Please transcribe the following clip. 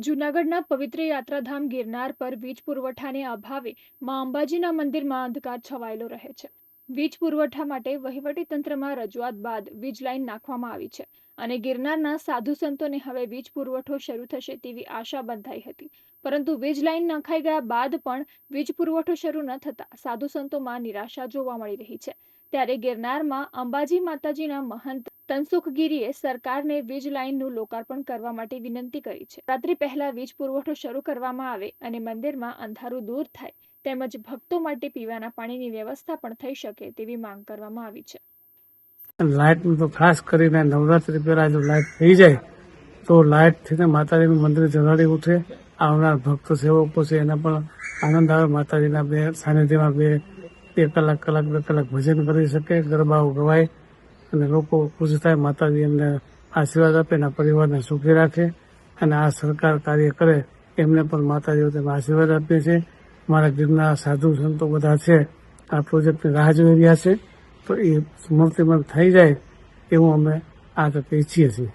જૂનાગઢના પવિત્ર યાત્રાધામ ગિરનાર પર વીજ પુરવઠાને અભાવે મા અંબાજીના મંદિરમાં અંધકાર છવાયેલો રહે છે. વીજ પુરવઠા માટે વહીવટીતંત્રમાં રજૂઆત બાદ વીજ લાઇન નાખવામાં આવી છે અને ગિરનારના સાધુ સંતોને હવે વીજ પુરવઠો શરૂ થશે તેવી આશા બંધાઈ હતી. પરંતુ વીજ લાઇન નખાઈ ગયા બાદ પણ વીજ પુરવઠો શરૂ ન થતાં સાધુ સંતોમાં નિરાશા જોવા મળી રહી છે. ત્યારે ગિરનારમાં અંબાજી માતાજીના મહંત તનસુખગીરીએ સરકારને વીજ લાઇનનું લોકાર્પણ કરવા માટે વિનંતી કરી છે. રાત્રિ પહેલા વીજ પુરવઠો શરૂ કરવામાં આવે અને મંદિરમાં અંધારું દૂર થાય તેમજ ભક્તો માટે પીવાના પાણીની વ્યવસ્થા પણ થઈ શકે તેવી માંગ કરવામાં આવી છે. લાઇટનું તો ખાસ કરીને નવરાત્રી પહેલા જો લાઇટ થઈ જાય, તો લાઇટથી માતાજીનું મંદિર જગાડી ઉઠે, આવનાર ભક્ત સેવકો છે એને પણ આનંદ આવે, માતાજીના બે સાનિધ્યમાં બે બે કલાક કલાક, બે કલાક ભજન કરી શકે, ગરબાઓ ગવાય અને લોકો ખુશ થાય, માતાજી એમને આશીર્વાદ આપે, એના પરિવારને સુખી રાખે અને આ સરકાર કાર્ય કરે, એમને પણ માતાજીઓ તેમાં આશીર્વાદ આપે છે. મારા ગીરના સાધુ સંતો બધા છે, આ પ્રોજેક્ટની રાહ જોઈ રહ્યા છે. તો એ મૂર્તિમંત થઈ જાય એવું અમે આ તકે ઈચ્છીએ છીએ.